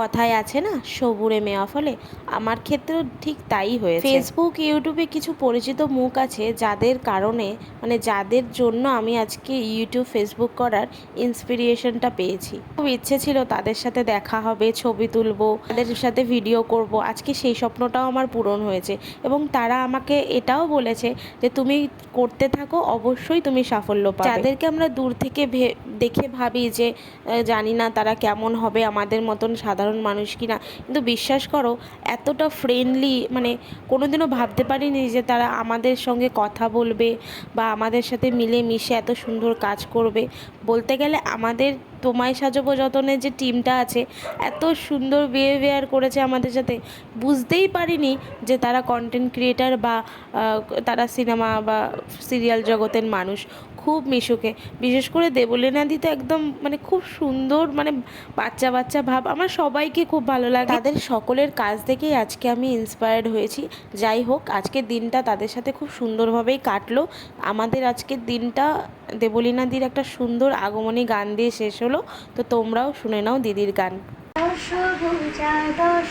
কথায় আছে না, সবুরে মেওয়া ফলে। আমার ক্ষেত্রেও ঠিক তাই হয়েছে। ফেসবুক ইউটিউবে কিছু পরিচিত মুখ আছে যাদের কারণে মানে যাদের জন্য আমি আজকে ইউটিউব ফেসবুক করার ইন্সপিরিয়েশনটা পেয়েছি। খুব ইচ্ছে ছিল তাদের সাথে দেখা হবে, ছবি তুলবো, তাদের সাথে ভিডিও করব। আজকে সেই স্বপ্নটাও আমার পূরণ হয়েছে এবং তারা আমাকে এটাও বলেছে যে তুমি করতে থাকো, অবশ্যই তুমি সাফল্য পাবে। যাদেরকে আমরা দূর থেকে দেখে ভাবি যে জানি না তারা কেমন হবে, আমাদের মতন সাধারণ মানুষ কি না কিন্তু বিশ্বাস করো, এতটা ফ্রেন্ডলি মানে কোনোদিনও ভাবতে পারিনি যে তারা আমাদের সঙ্গে কথা বলবে বা আমাদের সাথে মিলে মিশে এত সুন্দর কাজ করবে। বলতে গেলে আমাদের তোমায় সাজাবো যতনের যে টিমটা আছে, এত সুন্দর বিহেভিয়ার করেছে আমাদের সাথে। বুঝতেই পারিনি যে তারা কন্টেন্ট ক্রিয়েটার বা তারা সিনেমা বা সিরিয়াল জগতের মানুষ। খুব মিশুকে। বিশেষ করে দেবলীনাদি তো একদম মানে খুব সুন্দর মানে বাচ্চা বাচ্চা ভাব। আমার সবাইকে খুব ভালো লাগে। তাদের সকলের কাজ দেখেই আজকে আমি ইন্সপায়ার্ড হয়েছি। যাই হোক আজকের দিনটা তাদের সাথে খুব সুন্দরভাবেই কাটলো। আমাদের আজকের দিনটা দেবলীনাদির একটা সুন্দর আগমনী গান দিয়ে শেষ হলো। তো তোমরাও শুনে নাও দিদির গান। দশ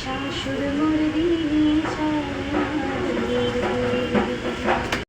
শাশুর মুরগি